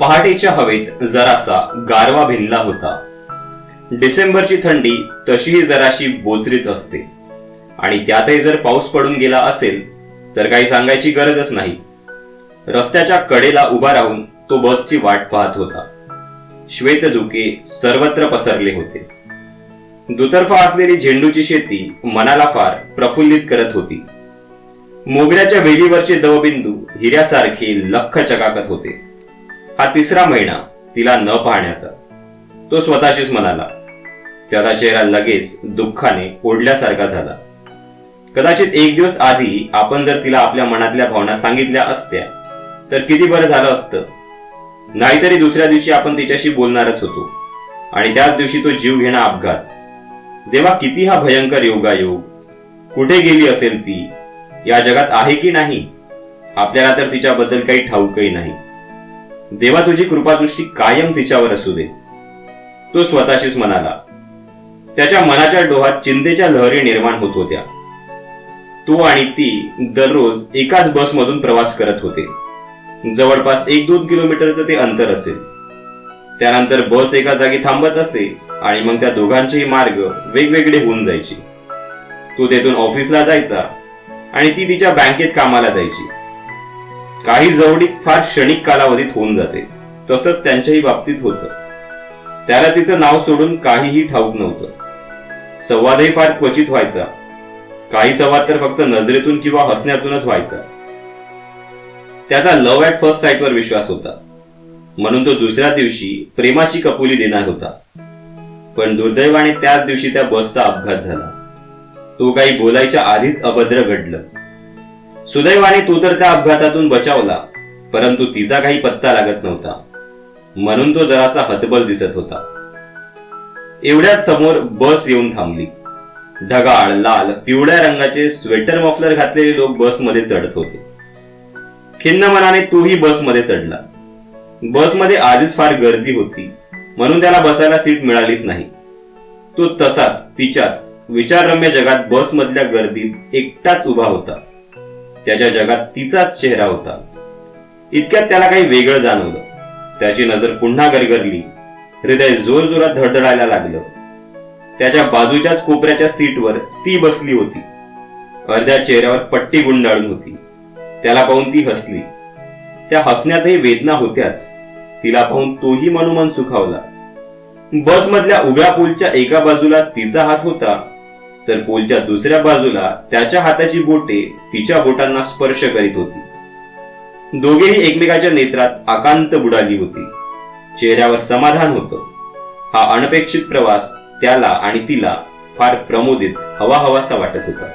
पहाटेच्या हवेत जरासा गारवा भिनला होता. डिसेंबरची थंडी तशीही जराशी बोचरीच असते. आणि त्यातही जर पाऊस पडून गेला असेल तर काही सांगायची गरजच नाही. रस्त्याच्या कडेला उभा राहून तो बसची वाट पाहत होता. श्वेतधुके सर्वत्र पसरले होते. दुतर्फा असलेली झेंडूची शेती मनाला फार प्रफुल्लित करत होती. मोगऱ्याच्या वेलीवरचे दवबिंदू हिऱ्यासारखे लख चकाकत होते. हा तिसरा महिना तिला न पाहण्याचा. तो स्वतःशीच म्हणाला त्याचा चेहरा लगेच दुःखाने ओढल्यासारखा झाला. कदाचित एक दिवस आधी आपण जर तिला आपल्या मनातल्या भावना सांगितल्या असत्या तर किती बरं झालं असतं. नाहीतरी दुसऱ्या दिवशी आपण तिच्याशी बोलणारच होतो आणि त्याच दिवशी तो जीव घेणा अपघात. देवा किती हा भयंकर योगायोग. कुठे गेली असेल ती? या जगात आहे की नाही? आपल्याला तर तिच्याबद्दल काही ठाऊकही नाही. देवा तुझी कृपादृष्टी कायम तिच्यावर असू दे. तो स्वतःशीच म्हणाला त्याच्या मनाच्या डोहात चिंतेच्या लहरी निर्माण होत होत्या. तो आणि ती दररोज एकाच बसमधून प्रवास करत होते. जवळपास एक दोन किलोमीटरचं ते अंतर असेल. त्यानंतर बस एका जागी थांबत असे आणि मग त्या दोघांचेही मार्ग वेगवेगळे होऊन जायचे. तो तेथून ऑफिसला जायचा आणि ती तिच्या बँकेत कामाला जायची. काही जवळीक फार क्षणिक कालावधीत होऊन जाते. तसंच त्यांच्याही बाबतीत होतं. त्याला तिचं नाव सोडून काहीही ठाऊक नव्हतं. संवादही फार क्वचित व्हायचा. काही संवाद तर फक्त नजरेतून किंवा हसण्यातूनच व्हायचा. त्याचा लव्ह ॲट फर्स्ट साईटवर विश्वास होता. म्हणून तो दुसऱ्या दिवशी प्रेमाची कपुली देणार होता. पण दुर्दैवाने त्याच दिवशी त्या बसचा अपघात झाला. तो काही बोलायच्या आधीच अभद्र घडलं. सुदैवाने तो तर त्या अपघातातून बचावला परंतु तिचा काही पत्ता लागत नव्हता. म्हणून तो जरासा हतबल दिसत होता. एवढ्याच समोर बस येऊन थांबली. ढगाळ लाल पिवळ्या रंगाचे स्वेटर मफलर घातलेले लोक बसमध्ये चढत होते. खिन्न मनाने तोही बसमध्ये चढला. बसमध्ये आधीच फार गर्दी होती म्हणून त्याला बसायला सीट मिळालीच नाही. तो तसाच तिच्याच विचाररम्य जगात बसमधल्या गर्दीत एकटाच उभा होता. त्याच्या जगात तिचाच चेहरा होता इतक्यात त्याला काही वेगळं जाणवलं. त्याची नजर पुन्हा गरगरली. हृदय जोर जोरात धडधडायला लागलं. त्याच्या बाजूच्याच कोपऱ्याच्या सीटवर ती बसली होती. अर्ध्या चेहऱ्यावर पट्टी गुंडाळून होती. त्याला पाहून ती हसली. त्या हसण्यातही वेदना होत्याच. तिला पाहून तोही मनोमन सुखावला. बसमधल्या उभ्या पूलच्या एका बाजूला तिचा हात होता तर पोलच्या दुसऱ्या बाजूला त्याच्या हाताची बोटे तिच्या बोटांना स्पर्श करीत होती. दोघेही एकमेकाच्या नेत्रात आकांत बुडाली होती. चेहऱ्यावर समाधान होतं. हा अनपेक्षित प्रवास त्याला आणि तिला फार प्रमोदित हवा हवासा वाटत होता.